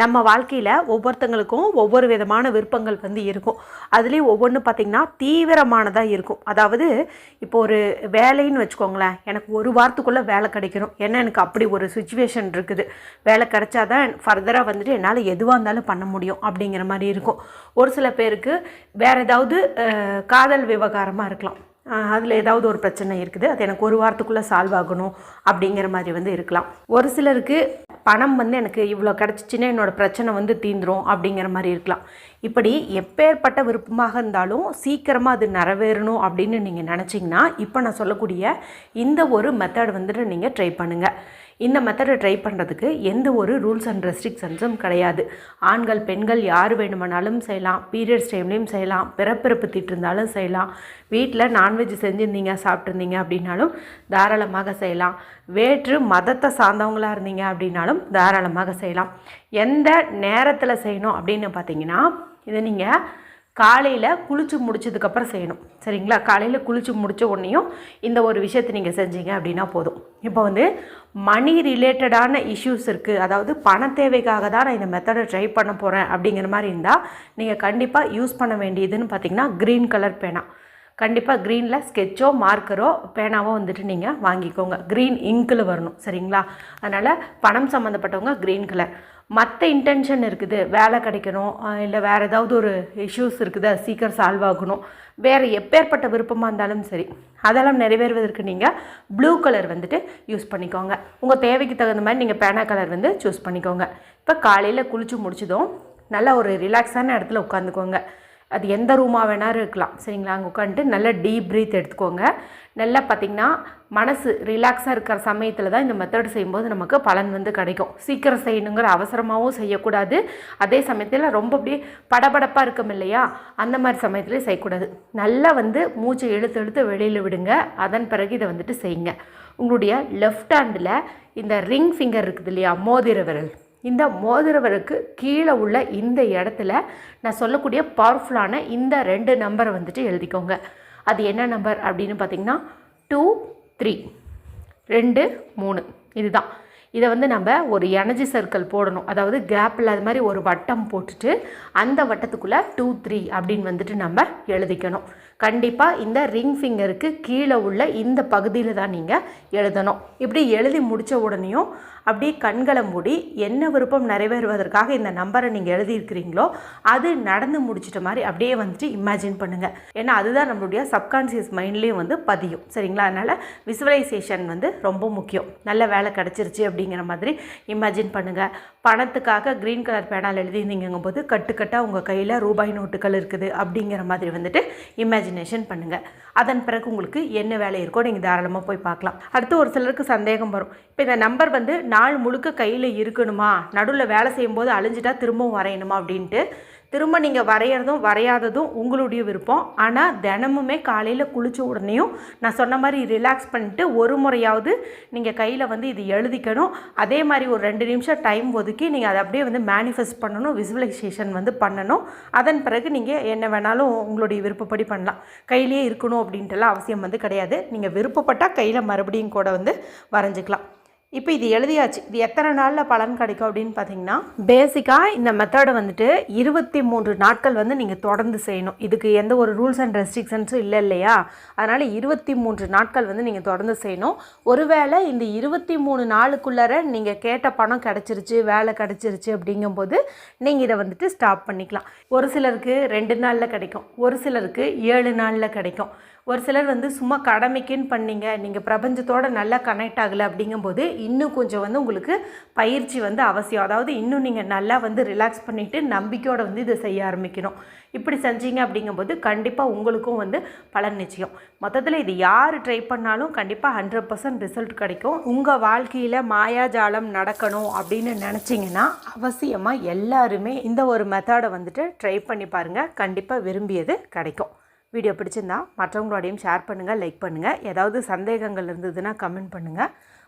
நம்ம வாழ்க்கையில் ஒவ்வொருத்தங்களுக்கும் ஒவ்வொரு விதமான விருப்பங்கள் வந்து இருக்கும். அதுலேயும் ஒவ்வொன்று பார்த்திங்கன்னா தீவிரமானதாக இருக்கும். அதாவது இப்போ ஒரு வேலைன்னு வச்சுக்கோங்களேன் எனக்கு ஒரு வாரத்துக்குள்ளே வேலை கிடைக்கணும். ஏன்னா எனக்கு அப்படி ஒரு சுச்சுவேஷன் இருக்குது. வேலை கிடைச்சாதான் ஃபர்தராக வந்துட்டு என்னால் எதுவாக இருந்தாலும் பண்ண முடியும் அப்படிங்கிற மாதிரி இருக்கும். ஒரு சில பேருக்கு வேறு ஏதாவது காதல் விவகாரமாக இருக்கலாம். அதில் ஏதாவது ஒரு பிரச்சனை இருக்குது அது எனக்கு ஒரு வாரத்துக்குள்ளே சால்வ் ஆகணும் அப்படிங்கிற மாதிரி வந்து இருக்கலாம். ஒரு சிலருக்கு பணம் வந்து எனக்கு இவ்வளோ கிடச்சிச்சின்னா என்னோடய பிரச்சனை வந்து தீந்துரும் அப்படிங்கிற மாதிரி இருக்கலாம். இப்படி எப்பேற்பட்ட விருப்பமாக இருந்தாலும் சீக்கிரமாக அது நிறைவேறணும் அப்படின்னு நீங்கள் நினச்சிங்கன்னா இப்போ நான் சொல்லக்கூடிய இந்த ஒரு மெத்தட் வந்துட்டு நீங்கள் ட்ரை பண்ணுங்கள் இந்த மெத்தடை ட்ரை பண்ணுறதுக்கு எந்த ஒரு ரூல்ஸ் அண்ட் ரெஸ்ட்ரிக்ஷன்ஸும் கிடையாது. ஆண்கள் பெண்கள் யார் வேணுமானாலும் செய்யலாம். பீரியட்ஸ் டைம்லேயும் செய்யலாம். பிறப்பிறப்பு திட்டிருந்தாலும் செய்யலாம். வீட்டில் நான்வெஜ் செஞ்சுருந்தீங்க சாப்பிட்ருந்தீங்க அப்படின்னாலும் தாராளமாக செய்யலாம். வேற்று மதத்தை சார்ந்தவங்களாக இருந்தீங்க அப்படின்னாலும் தாராளமாக செய்யலாம். எந்த நேரத்தில் செய்யணும் அப்படின்னு பார்த்தீங்கன்னா இதை நீங்கள் காலையில் குளித்து முடிச்சதுக்கப்புறம் செய்யணும். சரிங்களா? காலையில் குளித்து முடிச்ச உடனேயும் இந்த ஒரு விஷயத்தை நீங்கள் செஞ்சீங்க அப்படின்னா போதும். இப்போ வந்து மணி ரிலேட்டடான இஷ்யூஸ் இருக்குது அதாவது பண தேவைக்காக தான் நான் இந்த மெத்தடை ட்ரை பண்ண போகிறேன் அப்படிங்கிற மாதிரி இருந்தால் நீங்கள் கண்டிப்பாக யூஸ் பண்ண வேண்டியதுன்னு பார்த்தீங்கன்னா க்ரீன் கலர் பேனா. கண்டிப்பாக க்ரீனில் ஸ்கெட்சோ மார்க்கரோ பேனாவோ வந்துட்டு நீங்கள் வாங்கிக்கோங்க. க்ரீன் இங்கில் வரணும். சரிங்களா? அதனால் பணம் சம்மந்தப்பட்டவங்க க்ரீன் கலர் மற்ற இன்டென்ஷன் இருக்குது. வேலை கிடைக்கணும் இல்லை வேறு ஏதாவது ஒரு இஷ்யூஸ் இருக்குது அது சீக்கிரம் சால்வ் ஆகணும். வேறு எப்பேற்பட்ட விருப்பமாக இருந்தாலும் சரி அதெல்லாம் நிறைவேறுவதற்கு நீங்கள் ப்ளூ கலர் வந்துட்டு யூஸ் பண்ணிக்கோங்க. உங்கள் தேவைக்கு தகுந்த மாதிரி நீங்கள் பேனா கலர் வந்து சூஸ் பண்ணிக்கோங்க. இப்போ காலையில் குளித்து முடிச்சதும் நல்ல ஒரு ரிலாக்ஸான இடத்துல உட்காந்துக்கோங்க. அது எந்த ரூமாக வேணாலும் இருக்கலாம். சரிங்களா? அங்கே உட்காந்துட்டு நல்லா டீப் ப்ரீத் எடுத்துக்கோங்க. நல்லா பார்த்திங்கன்னா மனசு ரிலாக்ஸாக இருக்கிற சமயத்தில் தான் இந்த மெத்தட் செய்யும்போது நமக்கு பலன் வந்து கிடைக்கும். சீக்கிரம் செய்யணுங்கிற அவசரமாகவும் செய்யக்கூடாது. அதே சமயத்தில் ரொம்ப அப்படியே படபடப்பாக இருக்கும் இல்லையா? அந்த மாதிரி சமயத்துலேயும் செய்யக்கூடாது. நல்லா வந்து மூச்சை இழுத்து இழுத்து வெளியில் விடுங்க. அதன் பிறகு இதை வந்துட்டு செய்யுங்க. உங்களுடைய லெஃப்ட் ஹேண்டில் இந்த ரிங் ஃபிங்கர் இருக்குது இல்லையா? மோதிர விரல். இந்த மோதிரவருக்கு கீழே உள்ள இந்த இடத்துல நான் சொல்லக்கூடிய பவர்ஃபுல்லான இந்த ரெண்டு நம்பரை வந்துட்டு எழுதிக்கோங்க. அது என்ன நம்பர் அப்படின்னு பார்த்தீங்கன்னா டூ த்ரீ ரெண்டு மூணு. இதுதான். இதை வந்து நம்ம ஒரு எனர்ஜி சர்க்கிள் போடணும். அதாவது கேப் இல்லாத மாதிரி ஒரு வட்டம் போட்டுட்டு அந்த வட்டத்துக்குள்ளே டூ த்ரீ அப்படின்னு வந்துட்டு நம்ம எழுதிக்கணும். கண்டிப்பாக இந்த ரிங் ஃபிங்கருக்கு கீழே உள்ள இந்த பகுதியில் தான் நீங்கள் எழுதணும். இப்படி எழுதி முடித்த உடனேயும் அப்படியே கண்களை மூடி என்ன விருப்பம் நிறைவேறுவதற்காக இந்த நம்பரை நீங்கள் எழுதியிருக்கிறீங்களோ அது நடந்து முடிச்சிட்ட மாதிரி அப்படியே வந்துட்டு இமேஜின் பண்ணுங்கள் ஏன்னா அதுதான் நம்மளுடைய சப்கான்சியஸ் மைண்ட்லேயும் வந்து பதியும். சரிங்களா? அதனால் விசுவலைசேஷன் வந்து ரொம்ப முக்கியம். நல்ல வேலை கிடச்சிருச்சு அப்படிங்கிற மாதிரி இமேஜின் பண்ணுங்கள் பணத்துக்காக க்ரீன் கலர் பேனால் எழுதியிருந்தீங்கும் போது கட்டுக்கட்டாக உங்கள் கையில் ரூபாய் நோட்டுகள் இருக்குது அப்படிங்கிற மாதிரி வந்துட்டு இமேஜினேஷன் பண்ணுங்கள் அதன் பிறகு உங்களுக்கு என்ன வேலை இருக்கோ நீங்கள் தாராளமாக போய் பார்க்கலாம். அடுத்து ஒரு சிலருக்கு சந்தேகம் வரும். இப்போ இந்த நம்பர் வந்து நாள் முழுக்க கையில் இருக்கணுமா? நடுவில் வேலை செய்யும்போது அழிஞ்சிட்டா திரும்பவும் வரையணுமா? அப்படின்ட்டு திரும்ப நீங்கள் வரைகிறதும் வரையாததும் உங்களுடைய விருப்பம். ஆனால் தினமுமே காலையில் குளித்த உடனேயும் நான் சொன்ன மாதிரி ரிலாக்ஸ் பண்ணிட்டு ஒரு முறையாவது நீங்கள் கையில் வந்து இது எழுதிக்கணும். அதே மாதிரி ஒரு ரெண்டு நிமிஷம் டைம் ஒதுக்கி நீங்கள் அதை அப்படியே வந்து மேனிஃபெஸ்ட் பண்ணணும் விசுவலைசேஷன் வந்து பண்ணணும். அதன் பிறகு நீங்கள் என்ன வேணாலும் உங்களுடைய விருப்பப்படி பண்ணலாம். கையிலேயே இருக்கணும் அப்படின்ட்டுலாம் அவசியம் வந்து கிடையாது. நீங்கள் விருப்பப்பட்டால் கையில் மறுபடியும் கூட வந்து வரைஞ்சிக்கலாம். இப்போ இது எழுதியாச்சு. இது எத்தனை நாளில் பலன் கிடைக்கும் அப்படின்னு பார்த்தீங்கன்னா பேசிக்காக இந்த மெத்தடை வந்துட்டு இருபத்தி மூன்று நாட்கள் வந்து நீங்கள் தொடர்ந்து செய்யணும். இதுக்கு எந்த ஒரு ரூல்ஸ் அண்ட் ரெஸ்ட்ரிக்ஷன்ஸும் இல்லை இல்லையா? அதனால் இருபத்தி மூன்று நாட்கள் வந்து நீங்கள் தொடர்ந்து செய்யணும். ஒருவேளை இந்த இருபத்தி மூணு நாளுக்குள்ளார நீங்கள் கேட்ட பணம் கிடச்சிருச்சு வேலை கிடச்சிருச்சு அப்படிங்கும்போது நீங்கள் இதை வந்துட்டு ஸ்டாப் பண்ணிக்கலாம். ஒரு சிலருக்கு ரெண்டு நாளில் கிடைக்கும். ஒரு சிலருக்கு ஏழு நாளில் கிடைக்கும். ஒரு சிலர் வந்து சும்மா கடமைக்குன்னு பண்ணீங்க நீங்கள் பிரபஞ்சத்தோட நல்லா கனெக்ட் ஆகலை அப்படிங்கும்போது இன்னும் கொஞ்சம் வந்து உங்களுக்கு பயிற்சி வந்து அவசியம். அதாவது இன்னும் நீங்கள் நல்லா வந்து ரிலாக்ஸ் பண்ணிவிட்டு நம்பிக்கையோடு வந்து இதை செய்ய ஆரம்பிக்கணும். இப்படி செஞ்சீங்க அப்படிங்கும்போது கண்டிப்பாக உங்களுக்கும் வந்து பலன் நிச்சயம். மொத்தத்தில் இது யார் ட்ரை பண்ணாலும் கண்டிப்பாக ஹண்ட்ரட் பர்சன்ட் ரிசல்ட் கிடைக்கும். உங்கள் வாழ்க்கையில் மாயாஜாலம் நடக்கணும் அப்படின்னு நினச்சிங்கன்னா அவசியமாக எல்லாருமே இந்த ஒரு மெத்தடை வந்துட்டு ட்ரை பண்ணி பாருங்கள் கண்டிப்பாக விரும்பியது கிடைக்கும். வீடியோ பிடிச்சிருந்தா மற்றவங்களோடையும் ஷேர் பண்ணுங்கள் லைக் பண்ணுங்கள் ஏதாவது சந்தேகங்கள் இருந்ததுன்னா கமெண்ட் பண்ணுங்கள்